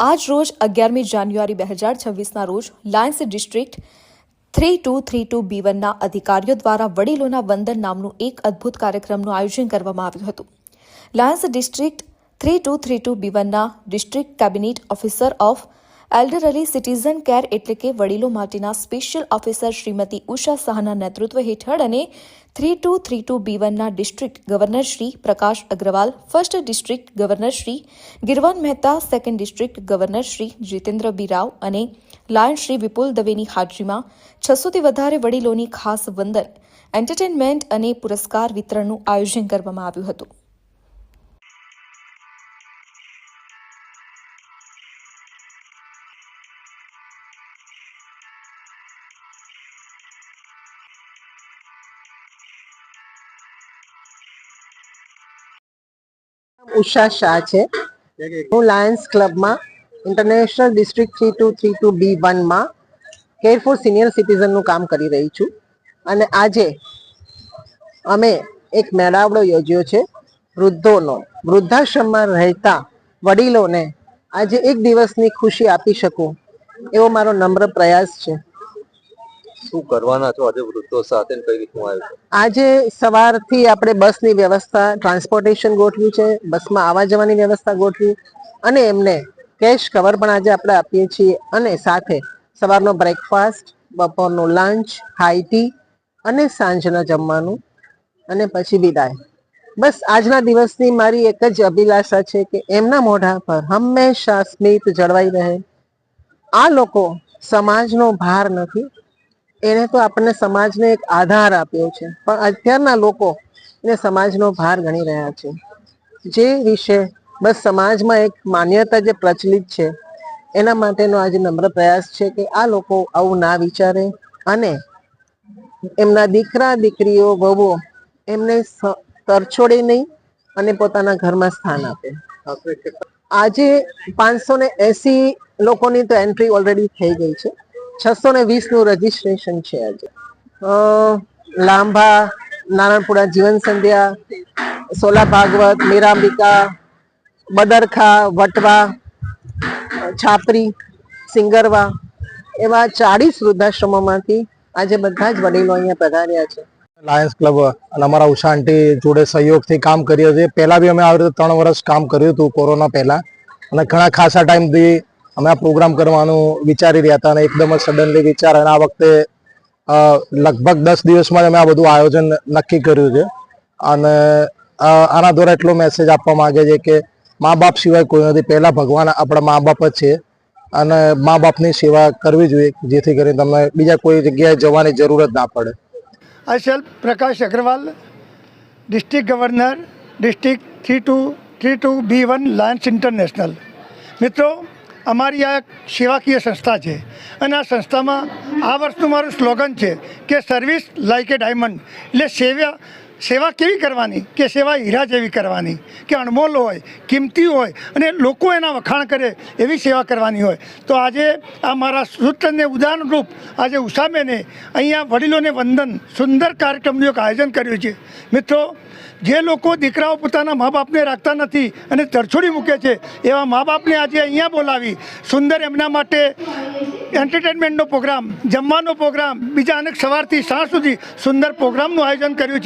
આજ રોજ અગિયારમી જાન્યુઆરી બે હજાર છવ્વીસના રોજ Lions district three two three two B વનના અધિકારીઓ દ્વારા વડીલોના વંદન નામનું એક અદ્ભુત કાર્યક્રમનું આયોજન કરવામાં આવ્યું હતું. Lions district three two three two B વનના district cabinet officer of elderly citizen care એટલે કે વડીલો માટેના સ્પેશિયલ ઓફિસર શ્રીમતી ઉષા શાહના નેતૃત્વ હેઠળ અને three two three two B વનના district governor Shri Prakash Agrawal first district governor Shri Girvan Mehta second district governor Shri Jitendra B Rao અને lion Shri વિપુલ દવેની હાજરીમાં છસોથી વધારે વડીલોની ખાસ વંદન એન્ટરટેનમેન્ટ અને પુરસ્કાર વિતરણનું આયોજન કરવામાં આવ્યું હતું. ઉષા શાહ છે. હું લાયન્સ ક્લબમાં international district three two three two B વનમાં કેર ફોર સિનિયર સિટીઝનનું કામ કરી રહી છું. અને આજે અમે એક મેળાવડો યોજ્યો છે વૃદ્ધોનો. વૃદ્ધાશ્રમમાં રહેતા વડીલોને આજે એક દિવસની ખુશી આપી શકું એવો મારો નમ્ર પ્રયાસ છે. શું કરવાના છો આજે વૃદ્ધો સાથે કઈ રીતનું આયોજન આજે સવારથી આપણે બસની વ્યવસ્થા, ટ્રાન્સપોર્ટેશન ગોઠવ્યું છે, બસમાં આવવા જવાની વ્યવસ્થા ગોઠવી અને એમને કેશ કવર પણ આજે આપણે આપીએ છીએ અને સાથે સવારનો બ્રેકફાસ્ટ, બપોરનું લંચ હાઈ ટી અને સાંજના જમવાનું અને પછી વિદાય. બસ આજના દિવસની મારી એક જ અભિલાષા છે કે એમના મોઢા પર હંમેશા સ્મિત જળવાઈ રહે. આ લોકો સમાજનો ભાર નથી એને તો આપણને સમાજને એક આધાર આપ્યો છે. પણ અત્યારના લોકો એને સમાજનો ભાર ગણી રહ્યા છે. જે વિશે બસ સમાજમાં એક માન્યતા જે પ્રચલિત છે, એના માટેનો આજે નમ્ર પ્રયાસ છે કે આ લોકો આવું ના વિચારે અને એમના દીકરા, દીકરીઓ, વહુઓ એમને તરછોડે નહીં અને પોતાના ઘરમાં સ્થાન આપે. આજે પાંચસો ને એસી લોકોની તો એન્ટ્રી ઓલરેડી થઈ ગઈ છે. છસો ને વીસનું રજીસ્ટ્રેશન છે આજે. લાંબા લાંભા નારણપુરા જીવન સંધ્યા, સોલા ભાગવત, મીરાંબિકા, બદરખા, વટવા, છાપરી, સિંગરવા એવા ચાળીસ વૃદ્ધાશ્રમોમાંથી આજે બધા જ વડીલો અહીંયા પધાર્યા છે. લાયન્સ ક્લબ અને અમારા ઉષા આંટી જોડે સહયોગથી કામ કરીએ છીએ પહેલાં બી અમે આવી રીતે ત્રણ વર્ષ કામ કર્યું હતું કોરોના પહેલાં. અને ઘણા ખાસા ટાઈમથી અમે આ પ્રોગ્રામ કરવાનું વિચારી રહ્યા હતા અને એકદમ જ સડનલી વિચાર અને આ વખતે લગભગ દસ દિવસમાં અમે આ બધું આયોજન નક્કી કર્યું છે. અને આના દ્વારા એટલો મેસેજ આપવા માગે છે કે મા બાપ સિવાય કોઈ નથી. પહેલાં ભગવાન આપણા મા બાપ જ છે અને મા બાપની સેવા કરવી જોઈએ, જેથી કરીને તમને બીજા કોઈ જગ્યાએ જવાની જરૂર જ ના પડે. આ self Prakash Agrawal, district governor, district three two three two B one Lions international. મિત્રો અમારી આ સેવાકીય સંસ્થા છે. અને આ સંસ્થામાં આ વર્ષનું મારું સ્લોગન છે કે સર્વિસ લાઇક એ ડાયમંડ એટલે સેવા સેવા કેવી કરવાની? કે સેવા હીરા જેવી કરવાની? કે અણમોલ હોય, કિંમતી હોય, અને લોકો એના વખાણ કરે એવી સેવા કરવાની હોય. તો આજે આ મારા સૂત્રને ઉદાહરણરૂપ આજે ઉષાબેને અહીંયા વડીલોને વંદન, સુંદર કાર્યક્રમનું એક આયોજન કર્યું છે. મિત્રો, જે લોકો દીકરાઓ પોતાના મા બાપને રાખતા નથી અને તરછોડી મૂકે છે, એવા મા બાપને આજે અહીંયા બોલાવી, સુંદર એમના માટે એન્ટરટેનમેન્ટનો પ્રોગ્રામ જમવાનો પ્રોગ્રામ બીજા અનેક સવારથી સાંજ સુધી સુંદર પ્રોગ્રામનું આયોજન કર્યું છે.